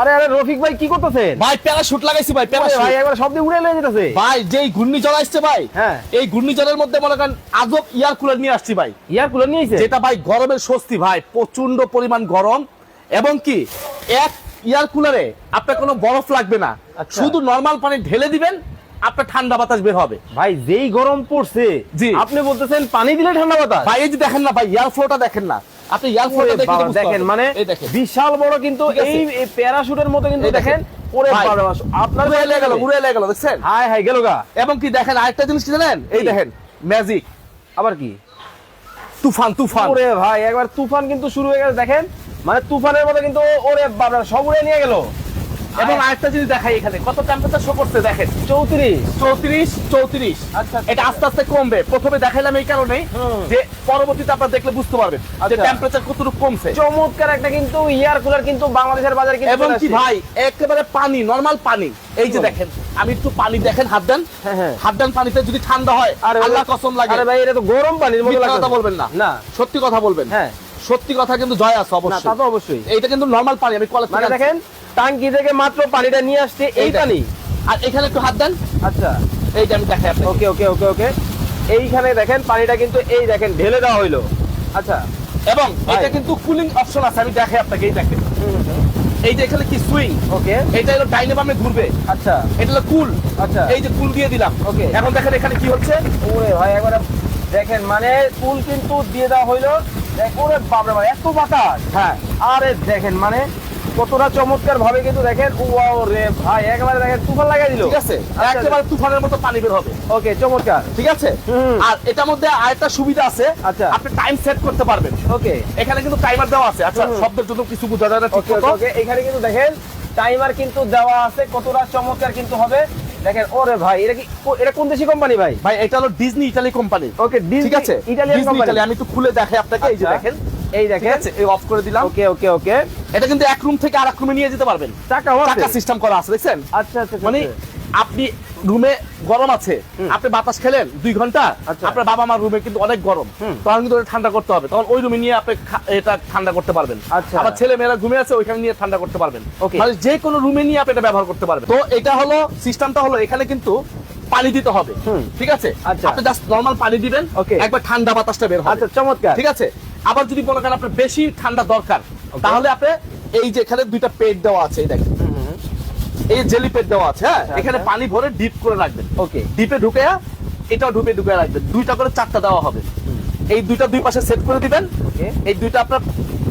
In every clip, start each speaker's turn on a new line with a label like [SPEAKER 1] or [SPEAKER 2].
[SPEAKER 1] আরে আরে রফিক ভাই কি করতেছেন?
[SPEAKER 2] ভাই প্যারাশুট লাগাইছি ভাই প্যারাশুট
[SPEAKER 1] ভাই একবার শব্দ উড়ে লয়ে যেতেছে।
[SPEAKER 2] ভাই যেই ঘূর্ণিঝড় আসছে ভাই
[SPEAKER 1] হ্যাঁ।
[SPEAKER 2] এই ঘূর্ণিঝড়ের মধ্যে মনে করেন আজব ইয়ার কুলার নিয়ে আসছি ভাই।
[SPEAKER 1] ইয়ার কুলার নিয়েছে
[SPEAKER 2] যেটা ভাই গরমের স্বস্তি ভাই প্রচণ্ড পরিমাণ গরম। এবং কি এক ইয়ার কুলারে আপনার কোনো বরফ লাগবে না।
[SPEAKER 1] আচ্ছা।
[SPEAKER 2] শুধু নর্মাল পানি ঢেলে দিবেন আপনার ঠান্ডা বাতাস বের হবে।
[SPEAKER 1] ভাই যেই গরম পড়ছে
[SPEAKER 2] জি।
[SPEAKER 1] আপনি বলতেছেন পানি দিলে ঠান্ডা বাতাস।
[SPEAKER 2] ভাই এই যে দেখেন না ভাই ইয়ার ফ্লোটা দেখেন না। আপনি দেখে
[SPEAKER 1] দেখেন মানে বিশাল বড় কিন্তু এই প্যারাশুটের মতো কিন্তু
[SPEAKER 2] দেখেন।
[SPEAKER 1] দেখেন। ওরে বাবা, আপনার
[SPEAKER 2] উড়ে গেল উড়ে গেল দেখছেন?
[SPEAKER 1] হাই হাই গেল গা।
[SPEAKER 2] এবং কি দেখেন আরেকটা জিনিস কি জানেন? এই দেখেন ম্যাজিক
[SPEAKER 1] আবার কি?
[SPEAKER 2] তুফান তুফান।
[SPEAKER 1] ওরে ভাই একবার তুফান কিন্তু শুরু হয়ে গেছে দেখেন। মানে তুফানের মতো কিন্তু ওরে বাবা সব উড়ে নিয়ে গেল।
[SPEAKER 2] এবং আরেকটা জিনিস দেখাই এখানে। কত টেম্পারেচার শো করছে দেখেন?
[SPEAKER 1] চৌত্রিশ।
[SPEAKER 2] চৌত্রিশ চৌত্রিশ।
[SPEAKER 1] আচ্ছা, আচ্ছা।
[SPEAKER 2] এটা আস্তে আস্তে কমবে। প্রথমে দেখাইলাম এই কারণে যে পরবর্তীতে আপনারা দেখলে বুঝতে পারবেন যে
[SPEAKER 1] আচ্ছা।
[SPEAKER 2] টেম্পারেচার কতটুকু কমছে।
[SPEAKER 1] চমৎকার একটা কিন্তু ইয়ার কুলার কিন্তু বাংলাদেশের বাজারে কিন্তু
[SPEAKER 2] এবং কি ভাই একেবারে পানি নরমাল পানি। এই যে দেখেন আমি একটু পানি দেখেন হাত দেন।
[SPEAKER 1] হ্যাঁ, হ্যাঁ।
[SPEAKER 2] হাত দেন পানিতে যদি ঠান্ডা হয়
[SPEAKER 1] আরে
[SPEAKER 2] আল্লাহ কসম লাগে।
[SPEAKER 1] আরে ভাই এটা তো গরম পানির মতো
[SPEAKER 2] কথা বলবেন না।
[SPEAKER 1] না।
[SPEAKER 2] সত্যি কথা বলবেন।
[SPEAKER 1] হ্যাঁ।
[SPEAKER 2] সত্যি কথা কিন্তু জয় আছে অবশ্যই
[SPEAKER 1] তা তো অবশ্যই।
[SPEAKER 2] এইটা কিন্তু নরমাল পানি আমি কলেজ
[SPEAKER 1] মানে দেখেন টাঙ্কি থেকে মাত্র পানিটা নিয়ে আসছে এই। পানি
[SPEAKER 2] আর এখানে একটু হাত দেন।
[SPEAKER 1] আচ্ছা।
[SPEAKER 2] এইটা আমি দেখাই আপনাকে।
[SPEAKER 1] ওকে ওকে ওকে ওকে। এইখানে দেখেন পানিটা কিন্তু এই দেখেন ঢেলে দেওয়া হইল। আচ্ছা।
[SPEAKER 2] এবং এটা কিন্তু কুলিং অপশন আছে আমি দেখাই আপনাকে এই দেখেন। এই যে এখানে কি সুইং
[SPEAKER 1] ওকে।
[SPEAKER 2] এটা হলো ডাইনামামে ঘুরবে।
[SPEAKER 1] আচ্ছা।
[SPEAKER 2] এটা হলো কুল
[SPEAKER 1] আচ্ছা।
[SPEAKER 2] এই যে কুল দিয়ে দিলাম।
[SPEAKER 1] ওকে।
[SPEAKER 2] এখন দেখেন এখানে কি হচ্ছে?
[SPEAKER 1] ওরে ভাই একবার দেখেন মানে কুল কিন্তু দিয়ে দেওয়া হইল। ওরে বাপরে ভাই এত বাতাস।
[SPEAKER 2] হ্যাঁ।
[SPEAKER 1] আরে দেখেন মানে কতটা চমৎকার ভাবে কিন্তু দেখেন ওয়াও রে ভাই একেবারে দেখেন তুফান লাগাই দিল।
[SPEAKER 2] ঠিক আছে একেবারে তুফানের মতো পানি বের হবে।
[SPEAKER 1] ওকে চমৎকার।
[SPEAKER 2] ঠিক আছে? আর এটার মধ্যে আরেকটা সুবিধা আছে
[SPEAKER 1] আচ্ছা।
[SPEAKER 2] আপনি টাইম সেট করতে পারবেন।
[SPEAKER 1] ওকে।
[SPEAKER 2] এখানে কিন্তু টাইমার দেওয়া আছে। আচ্ছা। শব্দের জন্য কিছু বোঝা যায় না ঠিক
[SPEAKER 1] ওকে ওকে এখানে কিন্তু দেখেন টাইমার কিন্তু দেওয়া আছে কতটা চমৎকার কিন্তু হবে। দেখেন ওরে ভাই এটা কি এটা কোন দেশি কোম্পানি ভাই?
[SPEAKER 2] ভাই এটা হলো ডিজনি ইটালি কোম্পানি
[SPEAKER 1] ওকে
[SPEAKER 2] ঠিক আছে? ডিজনি
[SPEAKER 1] কোম্পানি
[SPEAKER 2] আমি একটু খুলে দেখাই আপনাকে এই যে
[SPEAKER 1] আচ্ছা।
[SPEAKER 2] দেখেন।
[SPEAKER 1] এই দেখেন।
[SPEAKER 2] এই অফ করে দিলাম।
[SPEAKER 1] ওকে ওকে ওকে।
[SPEAKER 2] এটা কিন্তু এক রুম থেকে আরেক রুমে নিয়ে যেতে পারবেন। টাকা সিস্টেম করা আছে দেখছেন?
[SPEAKER 1] আচ্ছা আচ্ছা
[SPEAKER 2] মানে আপনি রুমে গরম আছে আপনি বাতাস খেলেন দুই ঘণ্টা
[SPEAKER 1] আচ্ছা।
[SPEAKER 2] আপনার বাবা মার রুমে কিন্তু অনেক গরম। তখন কিন্তু ওটা ঠান্ডা করতে হবে। তখন ওই রুমে নিয়ে আপনি এটা ঠান্ডা করতে পারবেন।
[SPEAKER 1] আচ্ছা।
[SPEAKER 2] আবার ছেলে মেয়েরা ঘুমে আছে ওইখানে নিয়ে ঠান্ডা করতে পারবেন. মানে যে কোনো রুমে নিয়ে আপনি এটা ব্যবহার করতে পারবেন। তো এটা হলো সিস্টেমটা হলো এখানে কিন্তু পানি দিতে হবে। ঠিক আছে?
[SPEAKER 1] আচ্ছা।
[SPEAKER 2] আপনি জাস্ট নরমাল পানি দিবেন. একবার ঠান্ডা বাতাসটা বের হবে।
[SPEAKER 1] আচ্ছা চমৎকার।
[SPEAKER 2] ঠিক আছে? আবার যদি মনে করেন আপনার বেশি ঠান্ডা দরকার তাহলে আপনি এই যে এখানে দুইটা পেট দেওয়া আছে এই দেখেন। এই জেলি পেট দেওয়া আছে হ্যাঁ?
[SPEAKER 1] আচ্ছা,
[SPEAKER 2] এখানে
[SPEAKER 1] আচ্ছা।
[SPEAKER 2] পানি ভরে ডিপ করে রাখবেন।
[SPEAKER 1] ওকে
[SPEAKER 2] ডিপে ঢুকে এটাও ঢুকে ঢুকে রাখবেন। দুইটা করে চারটা দেওয়া হবে। এই দুইটা দুই পাশে সেট করে দিবেন। এই দুইটা আপনার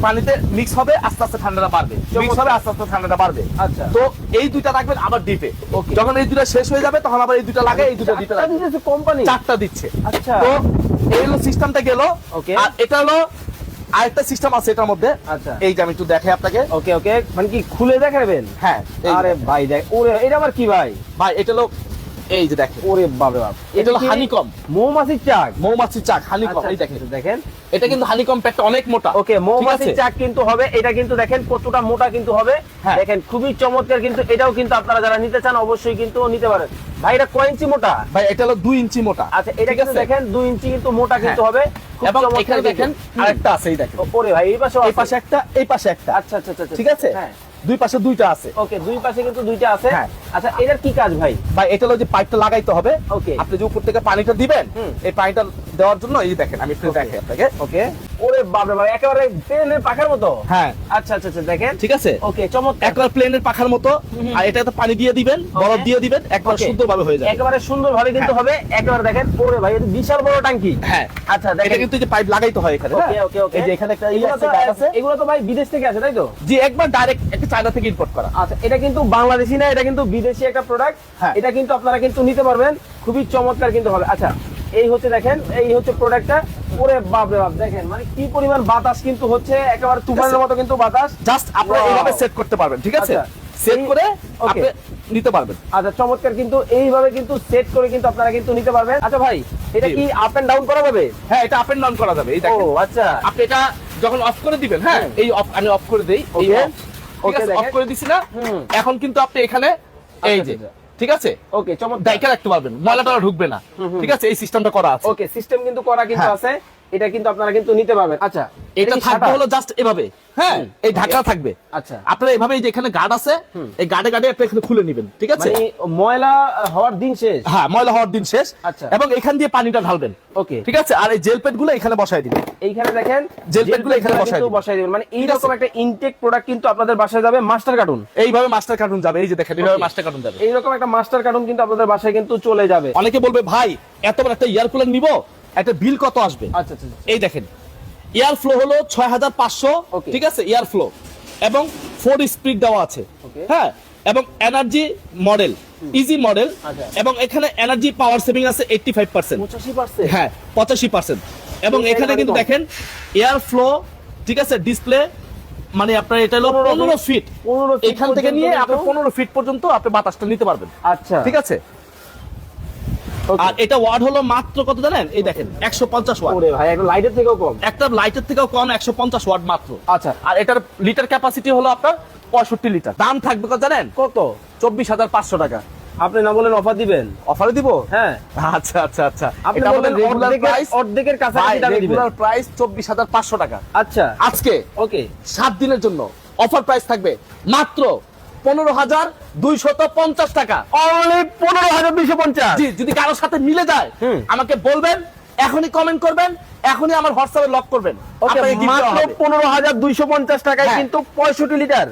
[SPEAKER 2] পানিতে মিক্স হবে আস্তে আস্তে ঠান্ডাটা বাড়বে। মিক্স হবে আস্তে আস্তে ঠান্ডাটা বাড়বে।
[SPEAKER 1] আচ্ছা।
[SPEAKER 2] তো এই দুইটা রাখবেন আবার ডিপে. যখন এই দুইটা শেষ হয়ে যাবে তখন আবার এই দুইটা লাগে এই দুইটা
[SPEAKER 1] দিতেছে কোম্পানি
[SPEAKER 2] চারটা দিচ্ছে।
[SPEAKER 1] আচ্ছা।
[SPEAKER 2] তো এই হলো সিস্টেমটা গেল।
[SPEAKER 1] ওকে
[SPEAKER 2] আর এটা হলো আরেকটা সিস্টেম আছে এটার মধ্যে।
[SPEAKER 1] আচ্ছা।
[SPEAKER 2] এই যে আমি একটু দেখাই আপনাকে।
[SPEAKER 1] ওকে ওকে মানে কি খুলে দেখাবেন?
[SPEAKER 2] হ্যাঁ
[SPEAKER 1] আরে ভাই দেখ ওরে এটা আবার কি ভাই?
[SPEAKER 2] ভাই এটা হলো এই যে দেখেন।
[SPEAKER 1] ওরে বাপ।
[SPEAKER 2] এটা হলো হানিকম।
[SPEAKER 1] মৌমাছির চাক।
[SPEAKER 2] মৌমাছির চাক হানিকম।
[SPEAKER 1] আচ্ছা,
[SPEAKER 2] এই দেখেন
[SPEAKER 1] আচ্ছা, দেখেন।
[SPEAKER 2] এটা কিন্তু হানিকম প্যাকটা অনেক মোটা।
[SPEAKER 1] ওকে মৌমাছির চাক কিন্তু হবে এটা কিন্তু দেখেন কতটা মোটা কিন্তু হবে।
[SPEAKER 2] হ্যাঁ।
[SPEAKER 1] দেখেন খুবই চমৎকার কিন্তু এটাও কিন্তু আপনারা যারা নিতে চান অবশ্যই কিন্তু নিতে পারেন। ভাই এটা কয় ইঞ্চি মোটা?
[SPEAKER 2] ভাই এটা হলো দুই ইঞ্চি মোটা।
[SPEAKER 1] আচ্ছা এটা কিন্তু দেখেন দুই ইঞ্চি কিন্তু মোটা কিন্তু
[SPEAKER 2] হ্যাঁ।
[SPEAKER 1] হবে
[SPEAKER 2] এবং এখানে দেখেন আরেকটা আছে এই দেখেন।
[SPEAKER 1] ওরে ভাই এই পাশে
[SPEAKER 2] এই পাশে একটা এই পাশে একটা।
[SPEAKER 1] আচ্ছা আচ্ছা আচ্ছা।
[SPEAKER 2] ঠিক আছে?
[SPEAKER 1] হ্যাঁ।
[SPEAKER 2] দুই পাশে দুইটা আছে।
[SPEAKER 1] ওকে দুই পাশে কিন্তু দুইটা আছে।
[SPEAKER 2] হ্যাঁ।
[SPEAKER 1] আচ্ছা এটার কি কাজ ভাই?
[SPEAKER 2] ভাই এটা হলো যে পাইপটা লাগাইতে হবে।
[SPEAKER 1] ওকে।
[SPEAKER 2] আপনি যে উপর থেকে পানিটা দিবেন। এই পানিটা দেওয়ার জন্য এই দেখেন আমি একটু. দেখাই আপনাকে
[SPEAKER 1] ওকে ওরে বাপরে বাপ একেবারে ট্রেনের পাখার মতো?
[SPEAKER 2] হ্যাঁ।
[SPEAKER 1] আচ্ছা আচ্ছা আচ্ছা দেখেন।
[SPEAKER 2] ঠিক আছে?
[SPEAKER 1] ওকে চমৎকার।
[SPEAKER 2] একবার প্লেনের পাখার মতো। আর এটাতে পানি দিয়ে দিবেন বরফ দিয়ে দিবেন একবার
[SPEAKER 1] Okay.
[SPEAKER 2] সুন্দরভাবে হয়ে যাবে।
[SPEAKER 1] একেবারে সুন্দর ভাবে কিন্তু হবে। একেবারে দেখেন ওরে ভাই এটা বিশাল বড় টাঙ্কি
[SPEAKER 2] হ্যাঁ।
[SPEAKER 1] আচ্ছা দেখেন।
[SPEAKER 2] এটা কিন্তু যে পাইপ লাগাইতে হয় এখানে
[SPEAKER 1] ওকে
[SPEAKER 2] হ্যাঁ?
[SPEAKER 1] ওকে ওকে
[SPEAKER 2] এই যে এখানে একটা
[SPEAKER 1] এগুলো
[SPEAKER 2] আছে
[SPEAKER 1] তো
[SPEAKER 2] আছে।
[SPEAKER 1] এগুলো তো ভাই বিদেশ থেকে আসে তাই তো?
[SPEAKER 2] যে একবার ডাইরেক্ট একটা চায়না থেকে ইম্পোর্ট করা।
[SPEAKER 1] আচ্ছা এটা কিন্তু বাংলাদেশি না এটা কিন্তু বিদেশি একটা প্রোডাক্ট
[SPEAKER 2] হ্যাঁ।
[SPEAKER 1] এটা কিন্তু আপনারা কিন্তু নিতে পারবেন। খুবই চমৎকার কিন্তু হবে। আচ্ছা এই হচ্ছে দেখেন এই হচ্ছে প্রোডাক্টটা ওরে বাপ রে বাপ দেখেন মানে কি পরিমাণ বাতাস কিন্তু হচ্ছে একেবারে তুফানের মতো কিন্তু বাতাস।
[SPEAKER 2] জাস্ট আপনারা এইভাবে সেট করতে পারবেন ঠিক আছে?
[SPEAKER 1] আচ্ছা।
[SPEAKER 2] সেট করে
[SPEAKER 1] Okay.
[SPEAKER 2] আপনি নিতে পারবেন।
[SPEAKER 1] আচ্ছা চমৎকার কিন্তু এইভাবে কিন্তু সেট করে কিন্তু আপনারা কিন্তু নিতে পারবেন। আচ্ছা ভাই এটা কি আপ এন্ড ডাউন করা যাবে?
[SPEAKER 2] হ্যাঁ এটা আপ এন্ড ডাউন করা যাবে এই
[SPEAKER 1] ও আচ্ছা।
[SPEAKER 2] আপনি এটা যখন অফ করে দিবেন হ্যাঁ এই অফ আমি অফ করে দেই এই অফ করে দিছি না। এখন কিন্তু আপনি এখানে এই
[SPEAKER 1] আচ্ছা,
[SPEAKER 2] যে
[SPEAKER 1] আচ্ছা।
[SPEAKER 2] ঠিক আছে?
[SPEAKER 1] ওকে চমৎকার।
[SPEAKER 2] দায়িত্ব রাখতে পারবেন ময়লা টলা ঢুকবে না। ঠিক আছে? এই সিস্টেমটা করা আছে।
[SPEAKER 1] ওকে সিস্টেম কিন্তু করা কিন্তু
[SPEAKER 2] হ্যাঁ।
[SPEAKER 1] আছে। এটা কিন্তু আপনারা কিন্তু নিতে পারবেন। আচ্ছা
[SPEAKER 2] এটা থাকবে হলো জাস্ট এভাবে। হ্যাঁ। এই ঢাকা থাকবে।
[SPEAKER 1] আচ্ছা।
[SPEAKER 2] আপনারা এভাবে এই যে এখানে গার্ড আছে এই গার্ডে গার্ডে আপনি এখানে খুলে নেবেন ঠিক আছে?
[SPEAKER 1] মানে ময়লা হওয়ার দিন শেষ?
[SPEAKER 2] হ্যাঁ ময়লা হওয়ার দিন শেষ।
[SPEAKER 1] আচ্ছা।
[SPEAKER 2] এবং এখান দিয়ে পানিটা ঢালবেন।
[SPEAKER 1] ওকে।
[SPEAKER 2] ঠিক আছে? আর এই জেল প্যাডগুলো এখানে বসাই দিবেন।
[SPEAKER 1] এইখানে দেখেন
[SPEAKER 2] জেল প্যাডগুলো এখানে বসায় দিবেন।
[SPEAKER 1] বসায় দিবেন। মানে
[SPEAKER 2] ঠিক
[SPEAKER 1] এইরকম একটা ইনটেক প্রোডাক্ট কিন্তু আপনাদের বাসায় যাবে মাস্টার কার্টুন
[SPEAKER 2] এইভাবে মাস্টার কার্টুন যাবে। এই যে দেখেন এইভাবে. মাস্টার কার্টুন যাবে।
[SPEAKER 1] এইরকম একটা মাস্টার কার্টুন কিন্তু আপনাদের বাসায় কিন্তু চলে যাবে।
[SPEAKER 2] অনেকে বলবে ভাই এত বড় একটা এয়ার কুলার নিব? একটা বিল কত আসবে?
[SPEAKER 1] আচ্ছা আচ্ছা আচ্ছা।
[SPEAKER 2] এই দেখেন এয়ার ফ্লো হলো ছয় হাজার পাঁচশো ঠিক আছে? এয়ার ফ্লো এবং ফোর স্পিড দেওয়া আছে। হ্যাঁ? এবং এনার্জি মডেল ইজি মডেল। এবং এখানে এনার্জি পাওয়ার সেভিং আছে এইটটি ফাইভ পার্সেন্ট হ্যাঁ পঁচাশি পার্সেন্ট এবং এখানে কিন্তু দেখেন এয়ার ফ্লো ঠিক আছে? ডিসপ্লে মানে আপনার এটা হলো পনেরো ফিট এখান থেকে নিয়ে আপনি পনেরো ফিট পর্যন্ত আপনি বাতাসটা নিতে পারবেন।
[SPEAKER 1] আচ্ছা।
[SPEAKER 2] ঠিক আছে. আর এটা ওয়াট হলো মাত্র কত জানেন? এই দেখেন একশো পঞ্চাশ ওয়াট।
[SPEAKER 1] ভাই একটা লাইটের থেকেও কম।
[SPEAKER 2] একটা লাইটের থেকেও কম একশো পঞ্চাশ ওয়াট মাত্র।
[SPEAKER 1] আচ্ছা।
[SPEAKER 2] আর এটার লিটার ক্যাপাসিটি হলো আপনার পঁয়ষট্টি লিটার দাম থাকবে কত জানেন?
[SPEAKER 1] কত?
[SPEAKER 2] চব্বিশ হাজার পাঁচশো টাকা।
[SPEAKER 1] আপনি না বলেন অফার দিবেন।
[SPEAKER 2] অফারে দিব?
[SPEAKER 1] হ্যাঁ।
[SPEAKER 2] আচ্ছা আচ্ছা আচ্ছা।
[SPEAKER 1] আপনি
[SPEAKER 2] রেগুলার
[SPEAKER 1] অর্ধেকের
[SPEAKER 2] প্রাইস
[SPEAKER 1] অর্ধেকের কাছাকাছি দামে দিবেন।
[SPEAKER 2] রেগুলার প্রাইস চব্বিশ হাজার পাঁচশো টাকা।
[SPEAKER 1] আচ্ছা।
[SPEAKER 2] আজকে
[SPEAKER 1] ওকে
[SPEAKER 2] সাত দিনের জন্য অফার প্রাইস থাকবে মাত্র পনেরো হাজার দুইশত পঞ্চাশ টাকা
[SPEAKER 1] অনলি পনেরো হাজার দুইশো পঞ্চাশ
[SPEAKER 2] জি যদি কারোর সাথে মিলে যায়। আমাকে বলবেন এখনই কমেন্ট করবেন এখনই আমার হোয়াটসঅ্যাপে লক করবেন
[SPEAKER 1] মাত্র পনেরো হাজার দুইশো পঞ্চাশ টাকায়
[SPEAKER 2] হ্যাঁ।
[SPEAKER 1] কিন্তু পঁয়ষট্টি লিটার